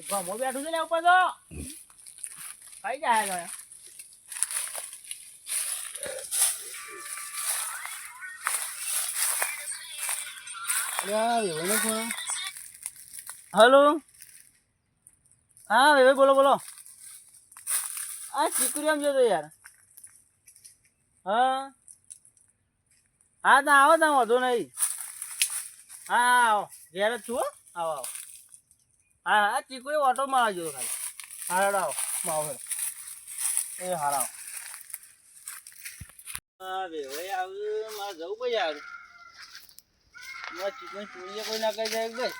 ભમો બેઠું છે ને ઉપર તો કઈ જાય છે હલો હા ભાઈ બોલો બોલો આ ચીકુરી આમ જોતો યાર હા હા તો આવો તમે વાંધો નહીં હા હા આવો ઘેર જ છું હો. આવો આવો હા હા ચીકુરી ઓટો મારા જોતો ખાલી હા હેડો આવો આવો હેડો એ હારા આવો હા બે ભાઈ આવું મારે જવું ભાઈ યાર મારે ચીકુરી ચોરીએ કોઈ ના કરી જાય ભાઈ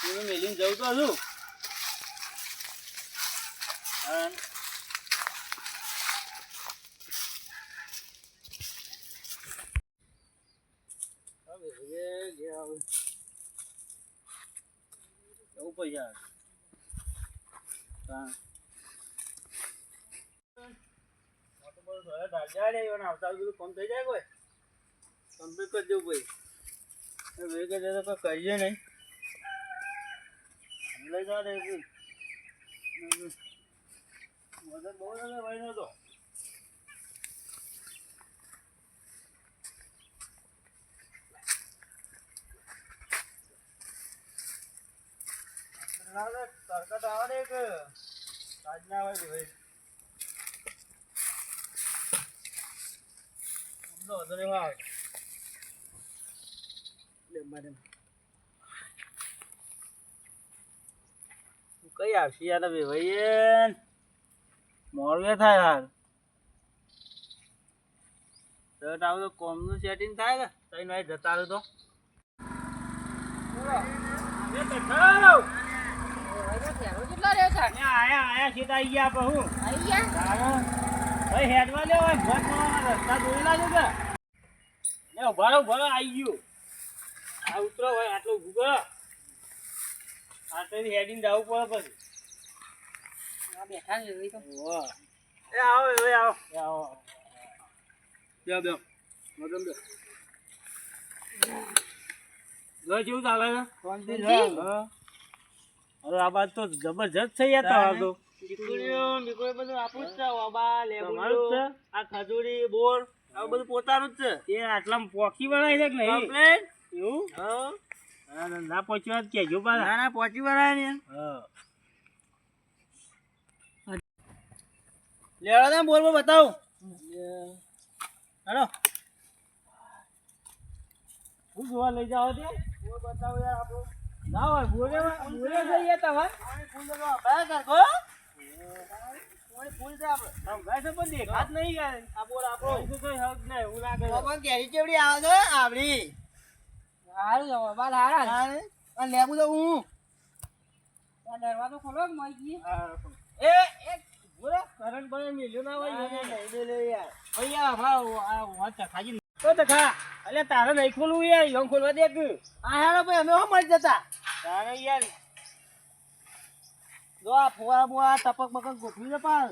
ચોરી મેલીને જવું તો હજુ હા હવે હવે થઈ જાય કરીએ નહીં લઈ જવા દે મદદ બહુ ભાઈ. નો તો તરકટ આવે ને એક રાજના આવે છે ભાઈ અમને વધુ નહીં આવે લે મારે કઈ આવશે યાર બે ભાઈ મોડવે થાય હાર શર્ટ આવું તો કોમનું સેટિંગ થાય કે તઈ નો જતા રહ્યો તો તો આયા સીધા આઈ ગયા આ ઉતરો ભાઈ આટલો ભૂગો આટલેથી હેડીને જવું પડે પછી ઓહો. એ આવો એ આવો એ આવો બે બે મદમ બે જો કેવું ચાલે છે. અરે આ બાદ તો જબરજસ્ત થઈ યાર હતો દીકરીઓ દીકરીઓ બધું આપું જ છે વાબા લેબુ આ ખજૂરી બોર આ બધું પોતાનું જ છે. એ આટલા પોકી બનાવી છે કે નહીં? કમ્પ્લેટ એવું? હા. ના, ના, ના કેજો પાછા. ના ના પહોંચી બનાવે ને. હા. લેવા દે બોલ બોલ બતાવ. હેલો. હું જોવા લઈ જાવ તે બોર બતાવો યાર આપણો. ના હોય બોલે બોલે જઈએ તમે ફૂલ તો અભ્યાસ કરકો ફૂલ છે આપણે. પણ દેખાત નહીં યાર આ બોલ આપણો કઈ હક નહીં એવું લાગે બાબા કેરી ચેવડી આવે છે આપડી હારું લેબુ તો હું. એ એક બોલે કરંટ બને મેલ્યો ના હોય નહીં મેલ્યો યાર. ભૈયા ભાવ આ વાત ખાજી તો ખા અલે તારે નહીં ખોલવું યાર યમ ખોલવા દે આ હેડો ભાઈ અમે હો મળી જતા. તારે યાર. જો આ ફુવા બુવા ટપક બકક ગોઠવી દે પાલ.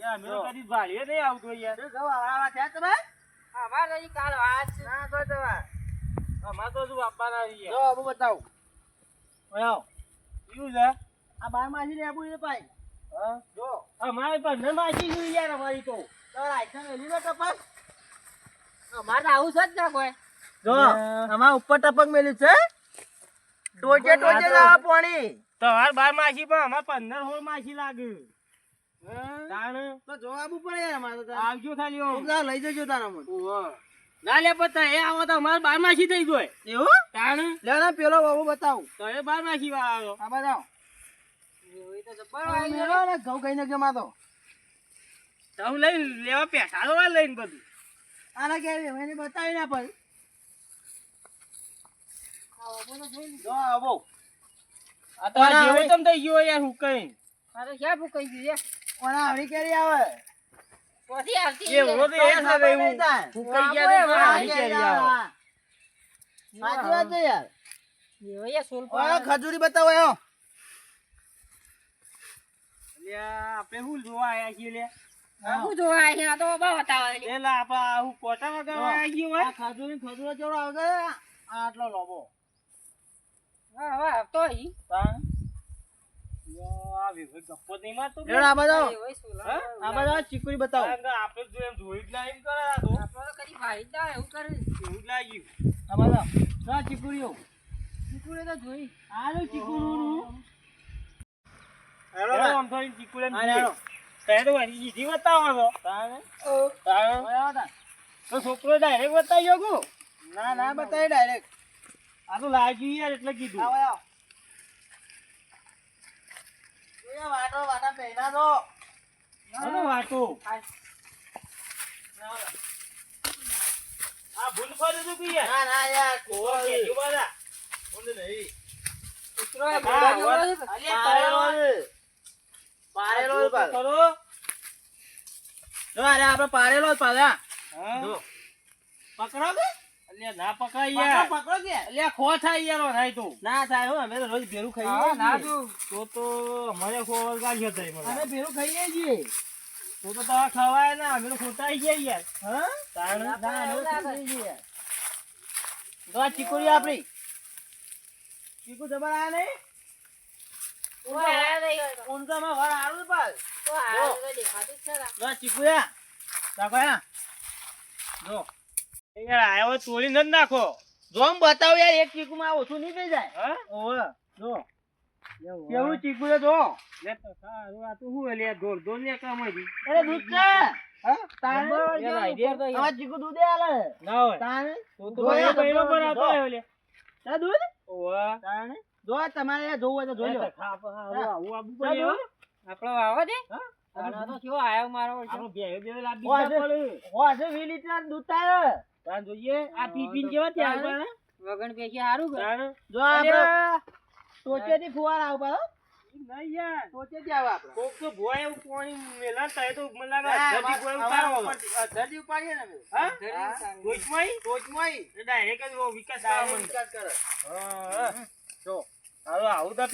યાર મેં કદી ભાળીએ નહીં આવતો યાર. જો આવા છે તમે? ના તો તમે અમાર તો શું આપવાના છે જો બતાવ. ઓયો છે? આ બાર માસી લેબુ છે ભાઈ. હા? જો. અમારે પંદર માસી યાર અમારી તો. તાર આઈસા મેલી ને ટપક જો અમાર ઉપર ટપક મેલ્યું છે. ટોચે ટોચે લાવા પાણી. તમારે બાર માસી પણ અમાર પંદર સોળ માસી લાગે. તો જવાબ અમારે આવજો ખાલી લઈ જજો તારા મન ના લે પતા એ આવો તો અમાર બાર માસી થઈ ગયો એવું? તાણ. લે ના પેલો બાબુ બતાવ. તો એ બાર માસી વાળો આ બતાવ. ઘઉં કઈ નાખ્યો માતો. તો હું લઈ લેવા વાર લઈને બધું. આના કે એને બતાવી ના જો આવો. આ તો જેવું તમ થઈ ગયો યાર હું કઈ કોના આવડી કેરી આવે? એ ઓલો તો એ સાથે એવું. ફૂંકાઈ ગયા તો કોણ આવી કેરી આવે. સાચી વાત છે યાર. ઓય ખજૂરી બતાવો આપણે જોવા આયા છીએ લે? એલા આપા હું. કોટા વગર આયા ગયો ખજૂરી ખજૂરો જોડો આવશે આટલો લોબો. હા હવે આવતો. તાણ. હા? આ બાજુ આવો, ચીકુડી બતાવો. કારણ જો એમ જોઈ જ ના એમ કરે આ તો. આપણે તો કદી ભાઈ જ ના હોય, એવું કરે. એવું લાગ્યું. ચીકુડે તો જોઈ. આ જો ચીકુડું હેડો આમ થોડી ચીકુડે ને હા, તારે તો બતાવો છો. તાણ. તાણ. તો છોકરો ડાયરેક્ટ બતાવી ગયો ના ના બતાવી ડાયરેક્ટ આ તો લાગ્યું યાર એટલે કીધું. આવો વાટો વાટા પહેલા દો. આનો વાટો. આ ભૂલ ફરી તું કે યાર. ના ના યાર. ઓહો, કેજો ભૂલ નહીં. અલ્યા પારેલો જો અરે આપણે પારેલો જ પાછા. પકડો કે અલ્યા ના પકડાય પકડો યાર. પકડો કે? અલ્યા ખો થાય યાર થાય તો. ના થાય હો અમે તો રોજ ભેરું ખાઈએ ના છીએ. તો તો મને ખો વળગાડ્યો તઈ મને. અમે ભેરું ખાઈએ છીએ. તો તો તમારે ખવાય ના અમે તો ખોટા આઈ ગયા યાર. હા? તાણ ના, એવું તો આ ચીકુડી આપણી. ચીકુ જબર કોઈ આયા નહીં. ઊંચામાં વર હારું છે દેખાતું છે ને. ચીકુયા. રાખો જો. યાર આયો તોડી ન નાખો. જોમ બતાવો યાર એક ચીકુમાં ઓછું નહીં થઈ જાય. હા? ઓવે જો. કેવું ચીકુ છે જો? લે તો સારું આ તો હું લે દોર દોર ને કામ હતી અરે દૂધ છે. આવા ચીકુ દૂધે આલે ના હોય. તારે? તો તો જો ભાઈ યાર, બૈરો તમારે પર જો. આપો લે. તારે દૂધ? ઓવા. તારે? જો આ તમારે યાર જોવું હોય તો જોઈ લો. આવું આબુ તારે પડે દૂધ? આપણો વાવો છે હા? આનો તો કેવો આયો મારો આપણો ભેયો ભેયો લાવી ઓ, દીધા આજે- તારે તાન જોઈએ આ ટીફિન કેવા થયા તારે? વગણ પૈકી હારું કે જો આપણે અલ્યા, ટોચેથી ફુવારા આવ નહીં યાર ટોચેથી આવે આપણે. કોક તો ભોય એવું પાણી મેલા થાય તો મને લાગે હા, કોઈ અમારે ઉતારો ઉપાડીએ ને હા ધરી સારું. ટોચમાંય? ટોચમાંય એ direct જ વિકાસ થવા વિકાસ કરે. હા, હા. જો હાલો આવું તો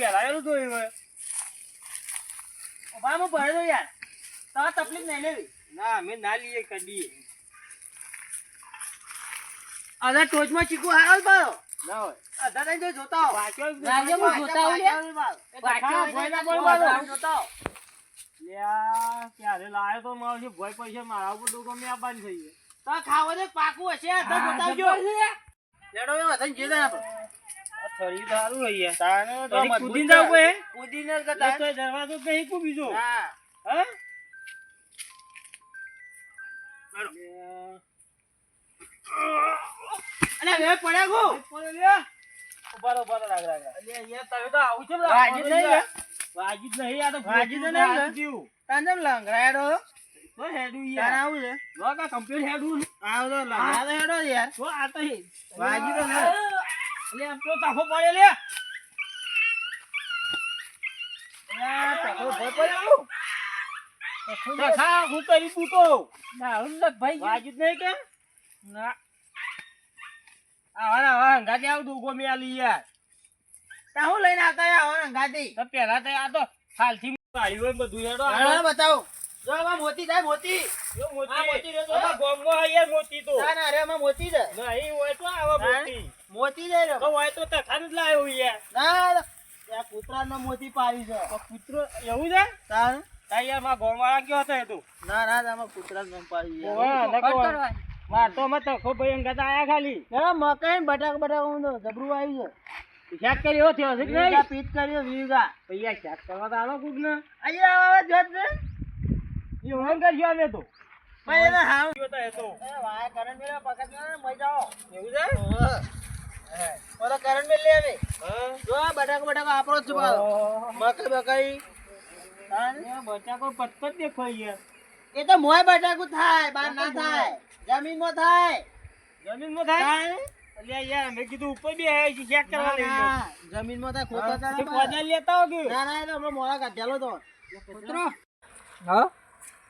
યાર. તમારે તકલીફ નહીં લેવી. ના અમે ના લઈએ કદીએ અરે ટોચમાં ચીકુ હારો ના હોય તો જોતા. રાજ્ય હું જોતા જોતા લ્યા, ક્યારે લાયો તો મારો છે ભોય પૈસા મારા ઉપર આપવાની થઈ. તો ખાવો પાકું હશે જોતા. લેડો એ જે આપણે. તો કૂદીને. જાવું? કૂદીને કરતા. દરવાજો કઈ કુ બીજો હા. હા અલ્યા, વે પડ્યા ગો. ઉભારો, ઉભારો, રાખ, રાગ રાખ. અલ્યા, યાર, તમે તો આવું કેમ વાજી છો નહીં. વાજી નહીં, આ તો વાજી નહીં, હાથ જેવું. લંગરાડો તો હેડું યાર. આવું છે. જો કા કાં complete હેડું ને. તો લંગરા તો હેડો યાર. તો આ તો વાજી તો નહીં. અલે આમ તો તાફો પડે લે. ટકો ભોય પડ્યો. તો ખા, હું કરી બૂટો. ના, હું ભાઈ વાજી નહીં કે? ના. આવા આવા હંગાતે આવું દુગો આલી યાર. તા હું લઈને આવતા યાર હવે તો પહેલા તો આ તો હાલથી પાડ્યું હોય બધું હેડો. હાલો, બતાવો. જો આમાં મોતી થાય મોતી. જો મોતી. મોતી રહ્યો તો. આમાં યાર મોતી તો. ના, ના, અરે આમાં મોતી છે. નહીં હોય તો આવા મોતી. મોતી છે રે. તો હોય તો તખાન જ લાવ્યો યાર. ના, ના. કૂતરાનો મોતી પાડી છે. કૂતરો એવું છે? તાર તાર યાર મારા ગોમવાળા કયો હતો એ તું ના, ના, આમાં કૂતરાનો પાડી છે. ઓવા, તો નકો. ખૂબ ભાઈ આયા ખાલી. ના, મકાઈ ને બટાક હું તો જબરું આવી છે. શાક કર્યો થયો છે કે નહીં? કર્યો વીગા પૈયા શાક કરવા તો આલો કુક ને. અહીંયા આવે જત છે. એ ઓન કરજો અમે તો. ભાઈ એને હાવ. કયો તો એ તો. એ વાય કરંટ મેલે પકડ ને મઈ જાઓ. એવું છે? ઓહો. ઓલો કરંટ મેલ લે આવે. હા. જો બટાકા બટાકા આપણો જ છે પાછો. મકાઈ બકાઈ. બટાકો પટપટ જ દેખાય યાર. એ તો મોય બટાકું થાય બાર ના થાય જમીનમાં થાય. જમીનમાં થાય? અલ્યા યાર અમે કીધું ઉપર બી શાક કરવા લઈ થાય ખોટા તારા લેતા આવો કે? ના ના તો હમણાં મોડા કાઢેલો તો. કૂતરો. હા?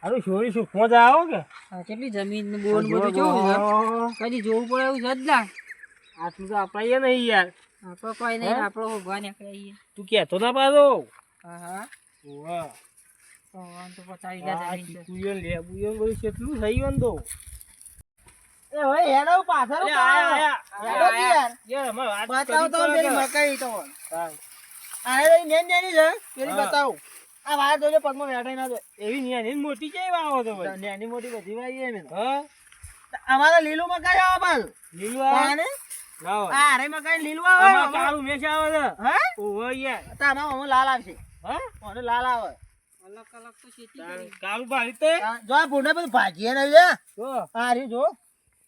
હારું છોરી શું મજા આવો કે? કેટલી જમીન ને બધું છે? કદી જોવું પડે એવું છે જ ના. આટલું તો અપાઈએ નહીં યાર. આપણો કોઈ નહીં આપણો ઊભા તું કહેતો ના પાછો હા હા. ઓવા. તો જમીન છે. બધું કેટલું થઈ ગયું તો. હેડો પાછળ અલે આયા, આયા. હેડો યાર યાર, અમારે તો પેલી મકાઈ તો. હા. નેન નેની છે પેલી હા. આ વાર જોજો પગમાં બેઠા ના જો એવી નાની મોટી કેવી વાવો તો નેની મોટી બધી વાઈ એમ હા. અમારે લીલું મકાઈ આવે પાછું. લીલું આવે? આ હારે મકાઈ લીલું આવે કાળું મેચ આવે છે હા? ઓહો યાર લાલ આવશે. હા? મને લાલ આવે. અલગ અલગ તો શેતી કાળું ભાઈ તે. જો ભૂંડા બધું ભાજીએ ને જો. આ રહ્યું જો.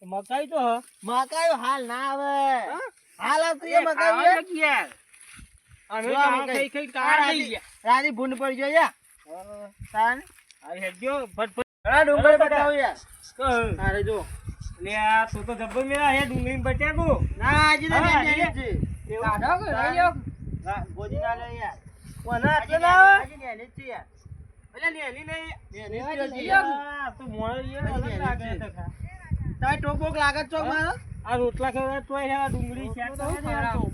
મકાઈ તો હ. મકાઈ હાલ ના આવે? હાલ આવતી મકાઈ. નથી યાર અમે જો આ કાળા મકાઈ. ખાઈ ખાઈ આ કાળા થઈ રાતી ગયા રાતી ભૂંડ પડી ગયો યાર. તાન આ હેડજો ફટફટ ઘણા ડુંગર અરે યાર કહો. અરે જો લે આ તો તો જબ્બર મેળા હે ડુંગળી બટાકો ના આજે તો હા, નેની એ. જ છે કાઢો કે. હા, ગોજી ના લે યાર કોના આટલે ના આવે? આજે જ છે યાર નહીં. આજે છે લઈ યાર. આવ. આ તો મોણો યાર અલગ લાગે. તો. તારે ટોપોક લાગત લાગે છે મારો? આ રોટલા ખવડાવે તોય હે આ ડુંગળી છે તો તો.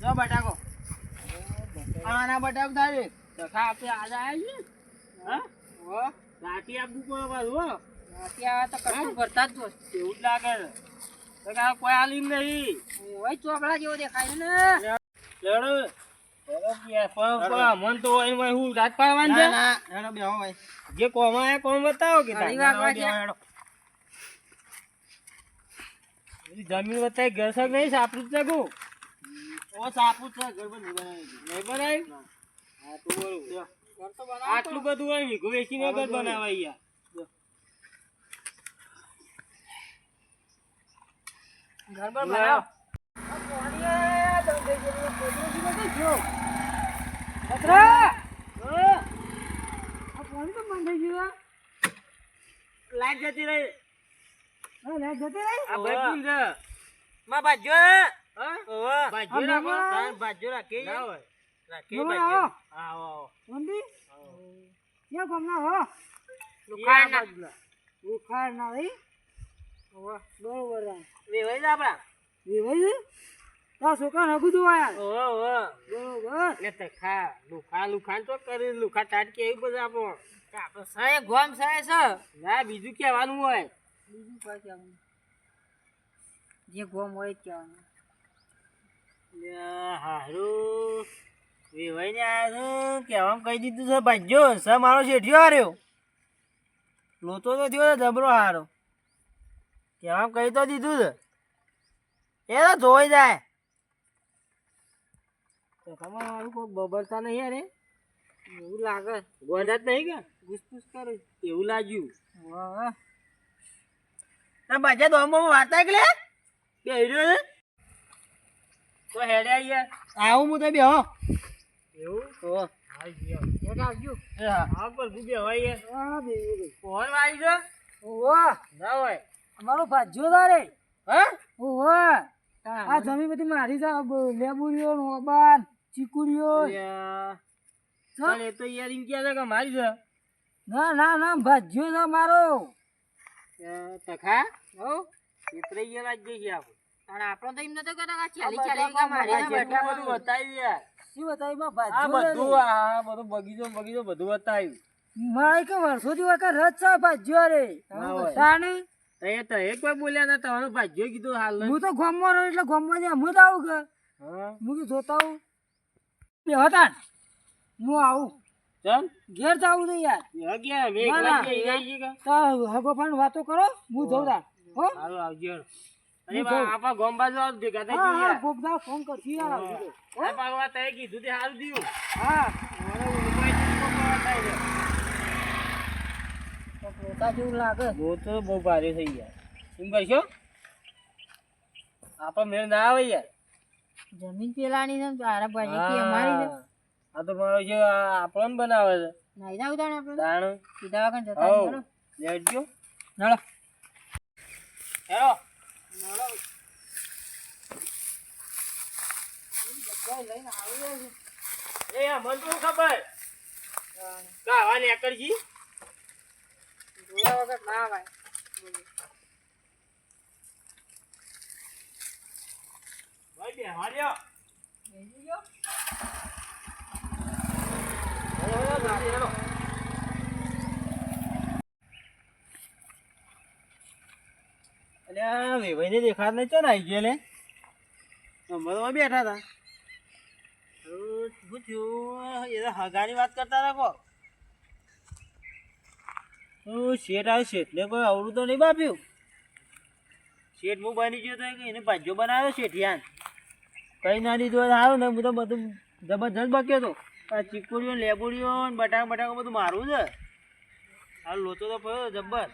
જો બટાકો. આના બટાકો થાય દખા આપે આજે આવી. હા? હો. રાતે આપવું પડે પાછું, હો. રાતે આવે તો કશું ભરતા જ તો એવું જ લાગે છે. તો કોઈ આલી નહીં. ઓય ચોકડા જેવો દેખાય ને? લેડો. મન તો હોય હું રાત પાડવાની છે. જે કોમ આયા કોમ બતાવો કે તાર. ઘણી વાર વાગ્યા. હેડો. બધી જમીન બતાવી ઘર સર નહીં સાપરું જ શકું ઓ સાપુ છે ઘર પર નહીં બનાવી. નહીં બનાવી હા તું બરોબર ઘર તો બનાવો આટલું બધું હોય વીઘો વેચીને ઘર બનાવાય યાર. ઘર પર બનાવ. લાઈટ જતી રહી. આ ઓવે. ભાઈ કોણ છે. માં બાજુ હા. ઓવે. બાજુ રાખો તાર બાજુ રાખી ના હોય. રાખી ઓવે, બાજુ આવો. હા આવો આવો. લુખાડના. લુખાડના. વેવાઈ જા આપડા ઓવે ઓવે. એટલે તે ખા લુખા લુખા તો કરી લુખા ટાટ કે એવું બધું આપો આપણે સાહેબ ગોમ સાહેબ છે. ના બીજું કહેવાનું હોય. બીજું કોઈ કહેવાનું જે ગોમ હોય જ કહેવાનું હારું વેવાઈ ને આવ્યો કહેવામાં કહી દીધું છે ભાજ્યો સ મારો શેઠિયો હાર્યો લોતો તો થયો છે જબરો હારો કહેવામાં કહી તો દીધું છે એ તો જોઈ જાય તો મારું કોઈ બબરતા નહીં અરે એવું લાગે. ગોંડા જ નહીં કે? ઘૂસપૂસ કરે. એવું લાગ્યું. વાહ ના બાજા દોમો વાર્તા કે લે બે હીરો છે તો હેડે યાર આવું હું તો બેહો. એવું? હોય. અમારો ભાજ્યો તારે હા? આ જમી બધી મારી લેબુરીઓ નોબાન ચીકુડીઓ. એ તો યાર એમ કે મારી છે? ના ના ના ભાજ્યો છે મારો. તખા? હો? ચિત્ર યાર લાગ ગઈ છે આપણે તો એમ નતો ચાલી કા આ બેઠા બધું બતાવી યાર. શું બતાવી માં આ બધું આ બધું બગીચો બગીચો બધું બતાવ્યું. માય કે વર્ષો થી વાકા રજ છે ભાજ્યો રે. તાને તે એ તો એક વાર બોલ્યા ના તમારું ભાજ્યો કીધું હાલ હું તો ગામમાં રહ્યો એટલે ગામમાં જ હું તો આવું કે. હું. કે જોતા આવું. બે હતા હું આવું. ચાલ ઘેર જાવું નહીં યાર. ગયા ના, ના. રહી છે કે? તો હગો પણ વાતો કરો હું જઉં તા હો? હાલો આવજો. અરે આપા ગોમ બાજુ આવ ભેગા થઈ જઈએ હા ગોપદા ફોન કરતી યાર આવજો. હો? આ તય કીધું તે હાલ દીયો હા. મારે ઉપાયથી પકડવા થાય છે તો પોતા જેવું લાગે. બહુ તો બહુ ભારે થઈ ગયા. એમ કરશો? આપા મેળ ના આવે યાર. જમીન પેલાની ને તારા ભાઈ કે અમારી છે હા. આ તો મારો જે આપણને બનાવે છે. નાઈ ના ઉતાણ આપણે. દાણ સીધા વગર જતા નહીં, લેજો નળો હેરો એ તો ખબર? કાવા ને એકરજી જોયા વગર ના આવાય ભાઈ બે હાર્યો અલ્યા આ વેવાઈને દેખાડ નહીં ને આવી લે. અમે બેઠા હતા શું થયું? એ તો હગાની વાત કરતા રાખો શેઠ આવે શેઠને કોઈ અવડું તો નહીં બાપ્યું શેઠ હું બની ગયો તો એને ભાજ્યો બનાવ્યો શેઠિયાન. કઈ ના દીધું આવ્યો ને હું તો બધું જબરજસ્ત બક્યો તો. આ ચીકુડીઓ લેબુડીઓ બટાકા બટાકા બધું મારું છે. હાલ લોચો તો પડ્યો જબ્બર.